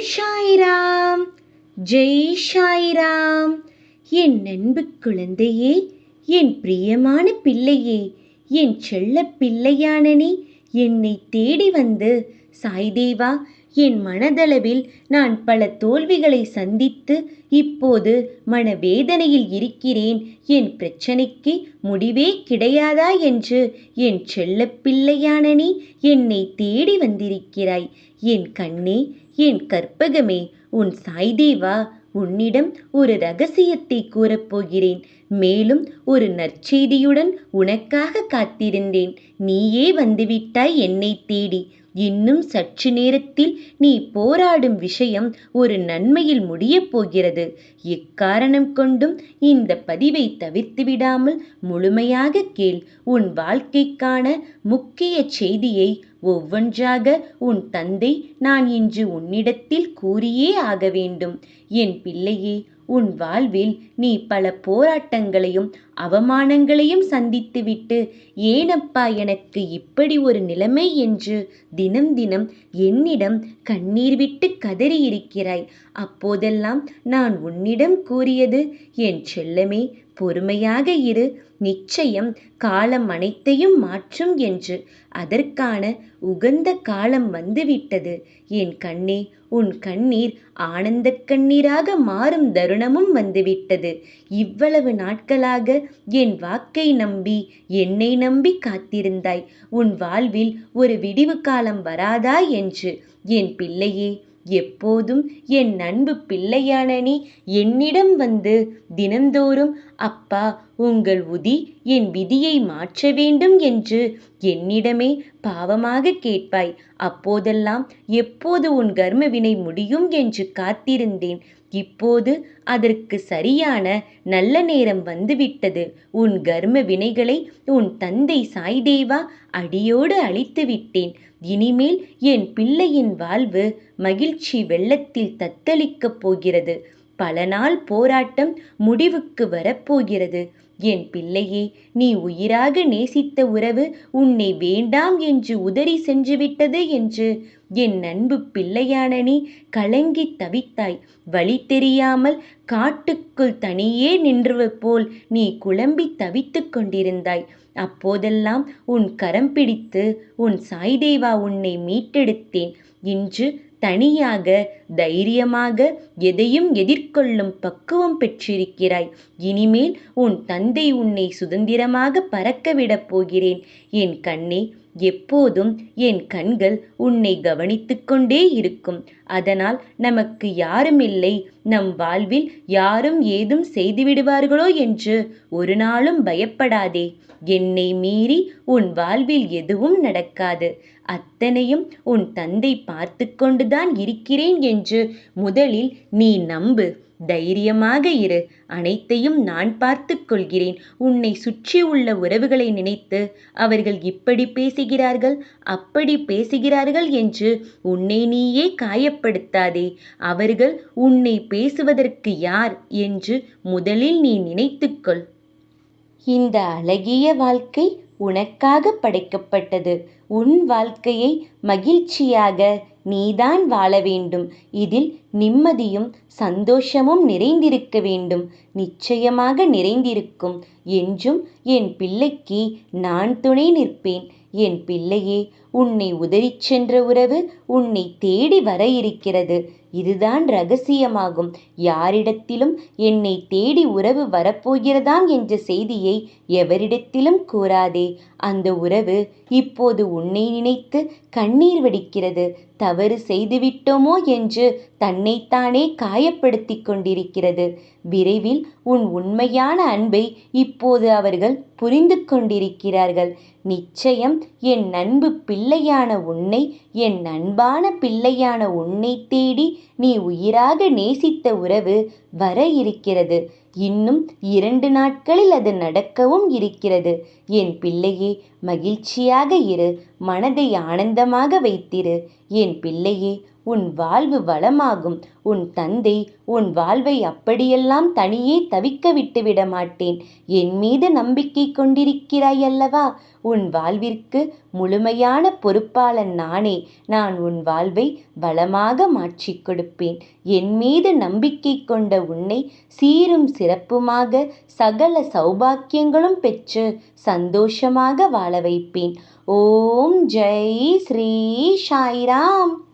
ஷாயிராம். ஜெய் சாய்ராம் என் அன்பு குழந்தையே என் பிரியமான பிள்ளையே என் செல்ல பிள்ளையானனே என்னை தேடி வந்து சாய்தேவா என் மனதளவில் நான் பல தோல்விகளை சந்தித்து இப்போது மனவேதனையில் இருக்கிறேன். என் பிரச்சனைக்கு முடிவே கிடையாதா என்று என் செல்லப்பிள்ளையான நீ என்னை தேடி வந்திருக்கிறாய். என் கண்ணே என் கற்பகமே உன் சாய்தேவா உன்னிடம் ஒரு ரகசியத்தை கூறப்போகிறேன் மேலும் ஒரு நற்செய்தியுடன் உனக்காக காத்திருந்தேன். நீயே வந்துவிட்டாய் என்னை தேடி. இன்னும் சற்று நேரத்தில் நீ போராடும் விஷயம் ஒரு நன்மையில் முடியப் போகிறது. எக்காரணம் கொண்டும் இந்த பதிவை தவிர்த்து விடாமல் முழுமையாக கேள். உன் வாழ்க்கைக்கான முக்கிய செய்தியை ஒவ்வொன்றாக உன் தந்தை நான் இன்று உன்னிடத்தில் கூறியே ஆக வேண்டும். என் பிள்ளையே உன் வாழ்வில் நீ பல போராட்டங்களையும் அவமானங்களையும் சந்தித்துவிட்டு ஏனப்பா எனக்கு இப்படி ஒரு நிலைமை என்று தினம் தினம் என்னிடம் கண்ணீர் விட்டு கதறியிருக்கிறாய். அப்போதெல்லாம் நான் உன்னிடம் கூறியது என் செல்லமே பொறுமையாக இரு நிச்சயம் காலம் அனைத்தையும் மாற்றும் என்று. அதற்கான உகந்த காலம் வந்துவிட்டது. என் கண்ணே உன் கண்ணீர் ஆனந்தக் கண்ணீராக மாறும் தருணமும் வந்துவிட்டது. இவ்வளவு நாட்களாக என் வாக்கை நம்பி என்னை நம்பி காத்திருந்தாய். உன் வாழ்வில் ஒரு விடிவு காலம் வராதா என்று. என் பிள்ளையே எப்போதும் என் அன்பு பிள்ளையான நீ என்னிடம் வந்து தினந்தோறும் அப்பா உங்கள் உதி என் விதியை மாற்ற வேண்டும் என்று என்னிடமே பாவமாக கேட்பாய். அப்போதெல்லாம் எப்போது உன் கர்ம வினை முடியும் என்று காத்திருந்தேன். இப்போது அதற்கு சரியான நல்ல நேரம் வந்துவிட்டது. உன் கர்ம வினைகளை உன் தந்தை சாய்தேவா அடியோடு அழித்து விட்டேன். இனிமேல் என் பிள்ளையின் வாழ்வு மகிழ்ச்சி வெள்ளத்தில் தத்தளிக்கப் போகிறது. பல நாள் போராட்டம் முடிவுக்கு வரப்போகிறது என் பிள்ளையே நீ உயிராக நேசித்த உறவு உன்னை வேண்டாம் என்று உதறி சென்றுவிட்டது என்று. என் அன்பு பிள்ளையான நீ கலங்கி தவித்தாய். வழி தெரியாமல் காட்டுக்குள் தனியே நின்று போல் நீ குழம்பி தவித்துக் கொண்டிருந்தாய். அப்போதெல்லாம் உன் கரம் பிடித்து உன் சாய்தேவா உன்னை மீட்டெடுத்தேன். இன்று தனியாக தைரியமாக எதையும் எதிர்கொள்ளும் பக்குவம் பெற்றிருக்கிறாய். இனிமேல் உன் தந்தை உன்னை சுதந்திரமாக பறக்க விடப் போகிறேன். என் கண்ணே எப்போதும் என் கண்கள் உன்னை கவனித்து கொண்டே இருக்கும். அதனால் நமக்கு யாருமில்லை. நம் வாழ்வில் யாரும் ஏதும் செய்துவிடுவார்களோ என்று ஒரு நாளும் பயப்படாதே. என்னை மீறி உன் வாழ்வில் எதுவும் நடக்காது. அத்தனையும் உன் தந்தை பார்த்து கொண்டுதான் இருக்கிறேன் என்று முதலில் நீ நம்பு. தைரியமாக இரு. அனைத்தையும் நான் பார்த்து கொள்கிறேன். உன்னை சுற்றியுள்ள உறவுகளை நினைத்து அவர்கள் இப்படி பேசுகிறார்கள் அப்படி பேசுகிறார்கள் என்று உன்னை நீயே காயப்படுத்தாதே. அவர்கள் உன்னை பேசுவதற்கு யார் என்று முதலில் நீ நினைத்துக்கொள் இந்த அழகிய வாழ்க்கை உனக்காக படைக்கப்பட்டது. உன் வாழ்க்கையை மகிழ்ச்சியாக நீதான் வாழ வேண்டும். இதில் நிம்மதியும் சந்தோஷமும் நிறைந்திருக்க வேண்டும். நிச்சயமாக நிறைந்திருக்கும். என்றும் என் பிள்ளைக்கு நான் துணை நிற்பேன். என் பிள்ளையே உன்னை உதறிச் சென்ற உறவு உன்னை தேடி வர இருக்கிறது. இதுதான் ரகசியமாகும். யாரிடத்திலும் என்னை தேடி உறவு வரப்போகிறதாம் என்ற செய்தியை எவரிடத்திலும் கூறாதே. அந்த உறவு இப்போது உன்னை நினைத்து கண்ணீர் வடிக்கிறது. தவறு செய்துவிட்டோமோ என்று தன்னைத்தானே காயப்படுத்திக் கொண்டிருக்கிறது. விரைவில் உன் உண்மையான அன்பை இப்போது அவர்கள் புரிந்து கொண்டிருக்கிறார்கள். நிச்சயம் என் அன்பு பிள்ளையான உன்னை என் அன்பான பிள்ளையான உன்னை தேடி நீ உயிராக நேசித்த உறவு வர இருக்கிறது. இன்னும் இரண்டு நாட்களில் அது நடக்கவும் இருக்கிறது. என் பிள்ளையே மகிழ்ச்சியாக இரு. மனதை ஆனந்தமாக வைத்திரு. என் பிள்ளையே உன் வாழ்வு வளமாகும். உன் தந்தை உன் வாழ்வை அப்படியெல்லாம் தனியே தவிக்க விட்டுவிட மாட்டேன். என் மீது நம்பிக்கை கொண்டிருக்கிறாய் அல்லவா? உன் வாழ்விற்கு முழுமையான பொறுப்பாளன் நானே. நான் உன் வாழ்வை வளமாக மாற்றிக் கொடுப்பேன். என் மீது நம்பிக்கை கொண்ட உன்னை சீரும் சிறப்புமாக சகல சௌபாக்கியங்களும் பெற்று சந்தோஷமாக வாழ வைப்பேன். ஓம் ஜெய் ஸ்ரீ சாய்ராம்.